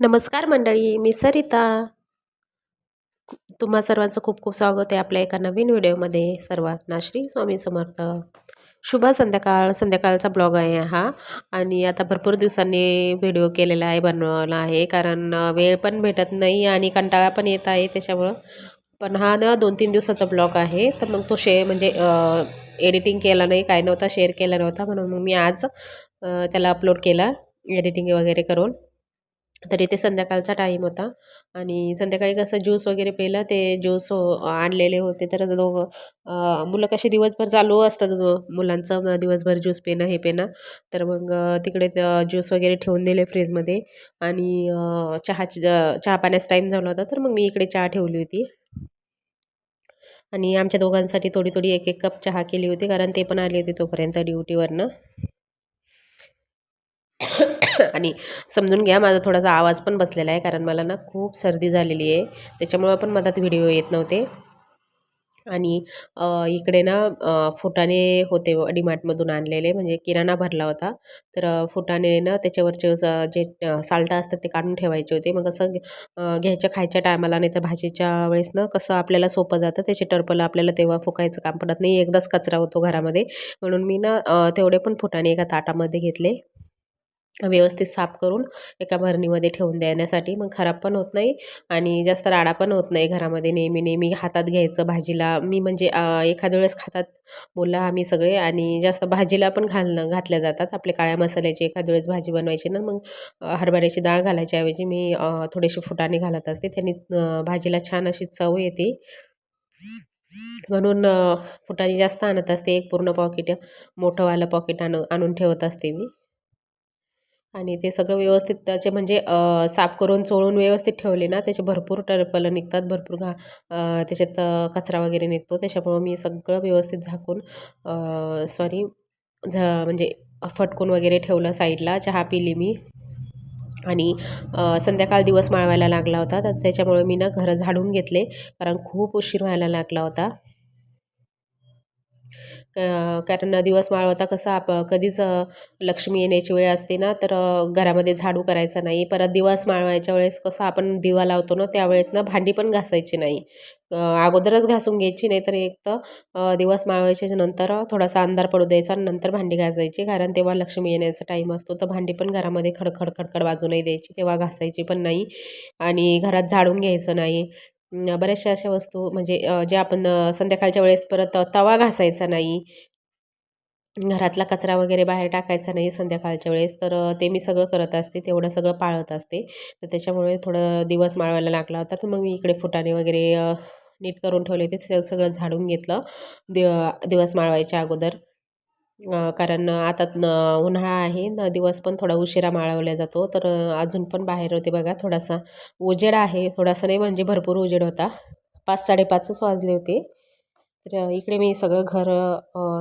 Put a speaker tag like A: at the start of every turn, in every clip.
A: नमस्कार मंडळी मी सरिता. तुम्हा सर्वांचं खूप खूप स्वागत आहे आपल्या एका नवीन व्हिडिओमध्ये. सर्वांना श्री स्वामी समर्थ. शुभ संध्याकाळ. संध्याकाळचा ब्लॉग आहे हा. आणि आता भरपूर दिवसांनी व्हिडिओ केलेला आहे बनवला आहे. कारण वेळ पण भेटत नाही आणि कंटाळा पण येत आहे त्याच्यामुळं. पण हा ना दोन तीन दिवसाचा ब्लॉग आहे. तर मग तो शे म्हणजे एडिटिंग केला नाही काय नव्हता शेअर केला नव्हता. म्हणून मग मी आज त्याला अपलोड केला एडिटिंग वगैरे करून. तरी ते संध्याकाळचा टाईम होता. आणि संध्याकाळी कसं ज्यूस वगैरे पेलं ते ज्यूस हो, आणलेले होते. तर दोघं मुलं कसे दिवसभर चालू असतात मुलांचं दिवसभर ज्यूस पेणं हे पेणं. तर मग तिकडे ज्यूस वगैरे ठेवून दिले फ्रीजमध्ये आणि चहाची चहा पाण्याचा टाईम झाला होता. तर मग मी इकडे चहा ठेवली होती. आणि आमच्या दोघांसाठी थोडी थोडी एक एक कप चहा केली होती. कारण ते पण आले होते तोपर्यंत ड्युटीवरनं आणि समजून घ्या माझा थोडासा आवाज पण बसलेला आहे कारण मला ना खूप सर्दी झालेली आहे. त्याच्यामुळं पण मधात व्हिडिओ येत नव्हते. आणि इकडे ना फुटाणे होते डीमार्टमधून आणलेले म्हणजे किराणा भरला होता. तर फुटाणे ना त्याच्यावरचे जे साल्टा असतात ते काढून ठेवायचे होते. मग असं घ्यायच्या खायच्या टायमाला नाही तर भाजीच्या वेळेस ना कसं आपल्याला सोपं जातं त्याचे टर्पलं आपल्याला तेव्हा फुकायचं काम पडत नाही. एकदाच कचरा होतो घरामध्ये. म्हणून मी ना तेवढे पण फुटाणे एका ताटामध्ये घेतले. व्यवस्थित साफ करून एका भरणीमध्ये ठेवून देण्यासाठी. मग खराब पण होत नाही आणि जास्त राडा पण होत नाही घरामध्ये नेहमी नेहमी हातात घ्यायचं भाजीला. मी म्हणजे एखाद्या वेळेस खातात बोलला आम्ही सगळे आणि जास्त भाजीला पण घालणं घातल्या जातात. आपल्या काळ्या मसाल्याची एखाद्या वेळेस भाजी बनवायची ना मग हरभऱ्याची डाळ घालायच्या ऐवजी मी थोडेसे फुटाणे घालत असते. त्यांनी भाजीला छान अशी चव येते. म्हणून फुटाणे जास्त आणत असते. एक पूर्ण पॉकेट मोठंवालं पॉकेट आणून आणून ठेवत असते मी. आणि ते सगळं व्यवस्थित त्याचे म्हणजे साफ करून चोळून व्यवस्थित ठेवले ना त्याचे भरपूर टरपलं निघतात भरपूर घा त्याच्यात कचरा वगैरे निघतो. त्याच्यामुळं मी सगळं व्यवस्थित झाकून सॉरी झ म्हणजे फटकून वगैरे ठेवलं साईडला चहा पिली मी. आणि संध्याकाळ दिवस माळवायला लागला होता. तर त्याच्यामुळे मी ना घरं झाडून घेतले कारण खूप उशीर व्हायला लागला होता. कारण दिवस माळवता कसं आप कधीच लक्ष्मी येण्याची वेळ असते ना तर घरामध्ये झाडू करायचा नाही. परत दिवस माळवायच्या वेळेस कसं आपण दिवा लावतो ना त्यावेळेस ना भांडी पण घासायची नाही. अगोदरच घासून घ्यायची नाही तर एक तर दिवस माळवायच्या नंतर थोडासा अंधार पडू द्यायचा आणि नंतर भांडी घासायची. कारण तेव्हा लक्ष्मी येण्याचा टाईम असतो तर भांडी पण घरामध्ये खडखड खडखड बाजू नाही द्यायची तेव्हा घासायची पण नाही. आणि घरात झाडून घ्यायचं नाही. बऱ्याचशा अशा वस्तू म्हणजे ज्या आपण संध्याकाळच्या वेळेस परत तवा घासायचा नाही. घरातला कचरा वगैरे बाहेर टाकायचा नाही संध्याकाळच्या वेळेस तर ते मी सगळं करत असते तेवढं सगळं पाळत असते. तर त्याच्यामुळे थोडं दिवस माळवायला लागला होता तर मग मी इकडे फुटाणे वगैरे नीट करून ठेवले ते सगळं झाडून घेतलं दिव दिवस माळवायच्या अगोदर. कारण आता न उन्हाळा आहे न दिवस पण थोडा उशिरा माळवला जातो. तर अजून पण बाहेर होते बघा थोडासा उजेड आहे. थोडासा नाही म्हणजे भरपूर उजेड होता. पाच साडेपाचच वाजले होते. तर इकडे मी सगळं घर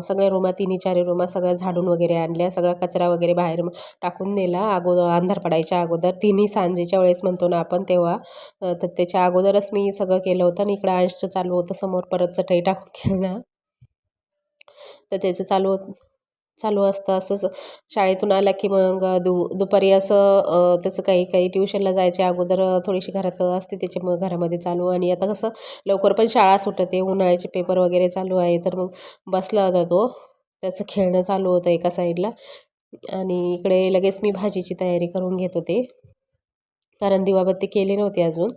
A: सगळ्या रूमा तिन्ही चारी रूमा सगळं झाडून वगैरे आणल्या. सगळा कचरा वगैरे बाहेर टाकून नेला. अगोदर अंधार पडायच्या अगोदर. तिन्ही सांजेच्या वेळेस म्हणतो ना आपण तेव्हा तर त्याच्या अगोदरच मी सगळं केलं होतं. आणि इकडं अंश चालू होतं. समोर परत चटई टाकून केलं. तर त्याचं चालू होत चालू असतं. असंच शाळेतून आला की मग दु दुपारी असं त्याचं काही काही ट्युशनला जायच्या अगोदर थोडीशी घरात असते. त्याच्यामुळं घरामध्ये चालू आणि आता कसं लवकर पण शाळा सुटते. उन्हाळ्याचे पेपर वगैरे चालू आहे. तर मग बसला होता तो. त्याचं खेळणं चालू होतं एका साईडला. आणि इकडे लगेच मी भाजीची तयारी करून घेत होते. कारण दिवाबत्ती केली नव्हती अजून.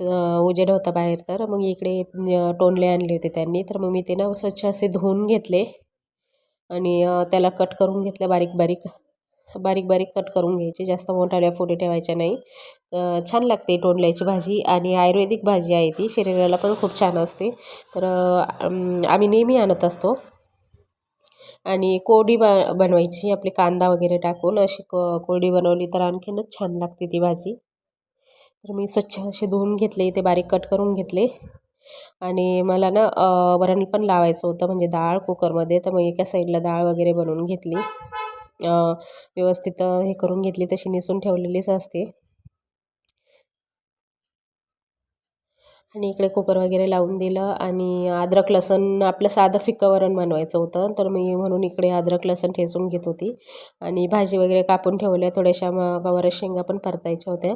A: तर उजेड होता बाहेर. तर मग इकडे टोनले आणले होते त्यांनी. तर मग मी ते ना स्वच्छ असे धुवून घेतले. आणि त्याला कट करून घेतल्या बारीक बारीक बारीक बारीक कट करून घ्यायचे. जास्त मोठाल्या फोडी ठेवायच्या नाही. छान लागते तोंडल्याची भाजी आणि आयुर्वेदिक भाजी आहे ती. शरीराला पण खूप छान असते. तर आम्ही नेहमी आणत असतो. आणि कोरडी बा बनवायची. आपली कांदा वगैरे टाकून अशी को कोरडी बनवली तर आणखीनच छान लागते ती भाजी. तर मी स्वच्छ असे धुवून घेतले. ते बारीक कट करून घेतले. आणि मला ना वरण पण लावायचं होतं म्हणजे डाळ कुकरमध्ये. तर मग एका साईडला डाळ वगैरे बनवून घेतली. व्यवस्थित हे करून घेतली. तशी निसून ठेवलेलीच असते. आणि इकडे कुकर वगैरे लावून दिलं. आणि अद्रक लसण आपलं साधं फिक्कं वरण बनवायचं होतं. तर मी म्हणून इकडे अद्रक लसण ठेचून घेत होती. आणि भाजी वगैरे कापून ठेवल्या. थोड्याशा मग गवार शेंगा पण परतायच्या होत्या.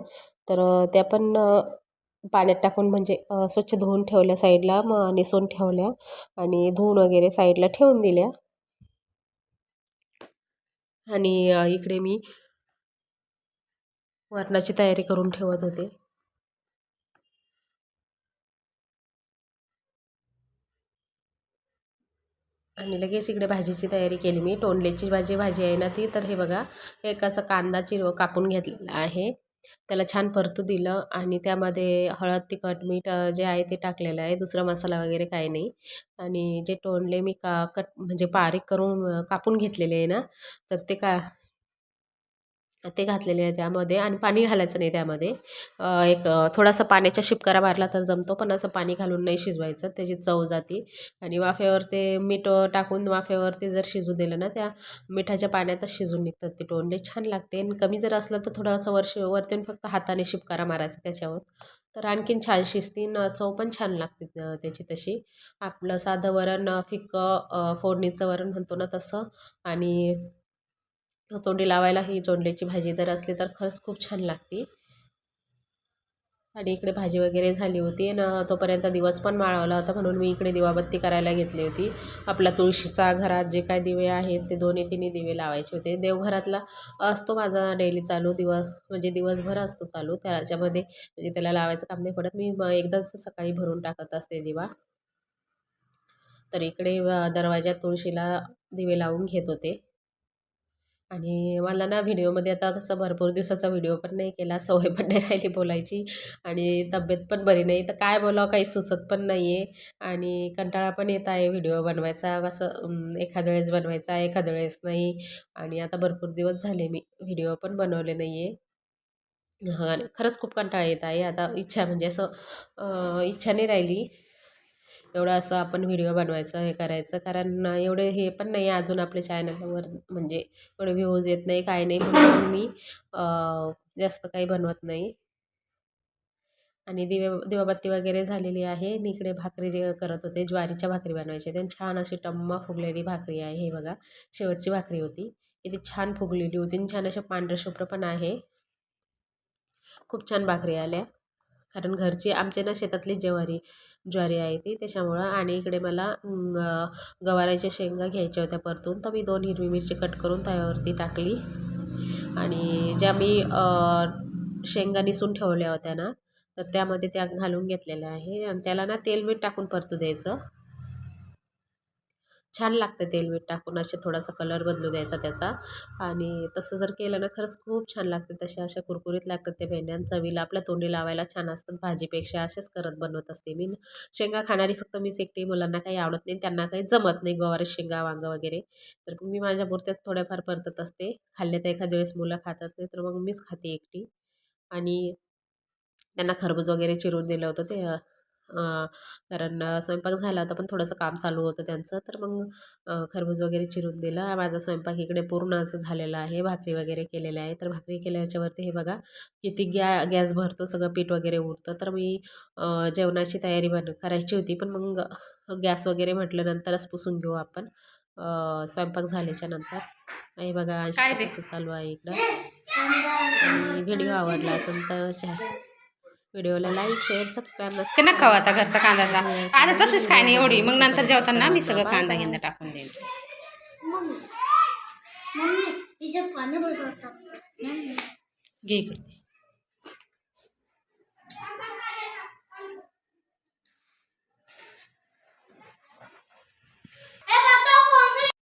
A: तर त्या पण पाण्यात टाकून म्हणजे स्वच्छ धुवून ठेवल्या साईडला मग निसून ठेवल्या आणि धुवून वगैरे साईडला ठेवून दिल्या. आणि इकडे मी वरणाची तयारी करून ठेवत होते. आणि लगेच इकडे भाजीची तयारी केली मी. तोंडल्याची भाजी भाजी आहे ना ती तर हे बघा एक असं कांदा चिरव कापून घेतलेला आहे. त्याला छान परतू दिलं आणि त्यामध्ये हळद तिखट मीठ जे आहे ते टाकलेलं आहे. दुसरा मसाला वगैरे काही नाही. आणि जे तोंडले मी का कट म्हणजे बारीक करून कापून घेतलेले आहे ना तर ते का ते घातलेले आहे त्यामध्ये आणि पाणी घालायचं नाही त्यामध्ये. एक थोडासा पाण्याच्या शिपकारा मारला तर जमतो पण असं पाणी घालून नाही शिजवायचं त्याची चव जाते. आणि वाफेवर ते मीठ टाकून वाफेवरती जर शिजू दिलं ना त्या मिठाच्या पाण्यातच शिजून निघतात ते टोंडे छान लागते आणि कमी जर असलं तर थोडंसं वर्ष वरतून फक्त हाताने शिपकारा मारायचा त्याच्यावर. तर आणखीन छान शिजते चव पण छान लागते त्याची तशी. आपलं साधं वरण फिक्कं फोडणीचं वरण म्हणतो ना तसं. आणि तोंडी लावायला ही तोंडल्याची भाजी जर असली तर खरंच खूप छान लागते. आणि इकडे भाजी वगैरे झाली होती न तोपर्यंत दिवस पण माळवला होता म्हणून मी इकडे दिवाबत्ती करायला घेतली होती. आपला तुळशीचा घरात जे काय दिवे आहेत ते दोन्ही तिन्ही दिवे लावायचे होते. देवघरातला असतो माझा डेली चालू दिवस म्हणजे दिवसभर असतो चालू. त्याच्यामध्ये म्हणजे त्याला लावायचं काम नाही पडत. मी एकदाच सकाळी भरून टाकत असते दिवा. तर इकडे दरवाज्यात तुळशीला दिवे लावून घेत होते. आणि मला ना व्हिडिओमध्ये आता कसं भरपूर दिवसाचा व्हिडिओ पण नाही केला सवय पण नाही राहिली बोलायची आणि तब्येत पण बरी नाही. तर काय बोलावं काही सुचत पण नाही आहे आणि कंटाळा पण येत आहे व्हिडिओ बनवायचा कसं एखाद्या वेळेस बनवायचा एखाद्या वेळेस नाही आणि आता भरपूर दिवस झाले मी व्हिडिओ पण बनवले नाही आहे हां खरंच खूप कंटाळा येत आहे. आता इच्छा म्हणजे असं इच्छा नाही राहिली. एवढं असं आपण व्हिडिओ बनवायचं हे करायचं. कारण एवढे हे पण नाही अजून आपल्या चॅनलवर म्हणजे एवढे व्ह्यूज येत नाही काय नाही. म्हणून मी जास्त काही बनवत नाही. आणि दिवे दिवाबत्ती वगैरे झालेली आहे. आणि इकडे भाकरी जे करत होते ज्वारीच्या भाकरी बनवायच्या त्यांनी छान अशी टम्मा फुगलेली भाकरी आहे. हे बघा शेवटची भाकरी होती. इथे छान फुगलेली होती. आणि छान अशा पांढरशुभ्र पण आहे. खूप छान भाकरी आल्या. कारण घरची आमच्या ना शेतातली ज्वारी ज्वारी आहे ती त्याच्यामुळं आणि इकडे मला गवाराच्या शेंगा घ्यायच्या होत्या परतून. तर मी दोन हिरवी मिरची कट करून त्यावरती टाकली. आणि ज्या मी शेंगा निसून ठेवल्या होत्या ना तर त्यामध्ये त्या घालून घेतलेल्या आहे. आणि त्याला ना तेल मीठ टाकून परतू द्यायचं. छान लागतं तेल मीठ टाकून. असे थोडासा कलर बदलू द्यायचा त्याचा. आणि तसं जर केलं ना खरंच खूप छान लागते. तशा अशा कुरकुरीत लागतात ते भेंड्या. चवीला आपल्या तोंडी लावायला छान असतात. भाजीपेक्षा असेच करत बनवत असते मी. शेंगा खाणारी फक्त मीच एकटी. मुलांना काही आवडत नाही. त्यांना काही जमत नाही गवार शेंगा वांगं वगैरे. तर मी माझ्या पुरत्याच थोड्याफार परतत असते. खाल्ले तर एखाद्या वेळेस मुलं खातात नाही तर मग मीच खाते एकटी. आणि त्यांना खरबूज वगैरे चिरून दिलं होतं ते कारण स्वयंपाक झाला होता पण थोडंसं काम चालू होतं त्यांचं. तर मग खरबूज वगैरे चिरून दिलं. माझा स्वयंपाक इकडे पूर्ण असं झालेला आहे. भाकरी वगैरे केलेल्या आहे तर भाकरी केल्याच्यावरती हे बघा किती गॅ गॅस भरतो सगळं पीठ वगैरे उठतं तर मी जेवणाची तयारी बन करायची होती. पण मग गॅस वगैरे म्हटलं नंतरच पुसून घेऊ आपण. स्वयंपाक झाल्याच्यानंतर. हे बघा कसं चालू आहे इकडं. आणि व्हिडिओ आवडला असेल तर व्हिडिओला लाईक शेअर सबस्क्राईब
B: ते नका खाऊ आता घरचा कांदाचा आता तशीच काय नाही एवढी. मग नंतर जेवताना मी सगळं कांदा घेणं टाकून देईन.
A: घे इकडे.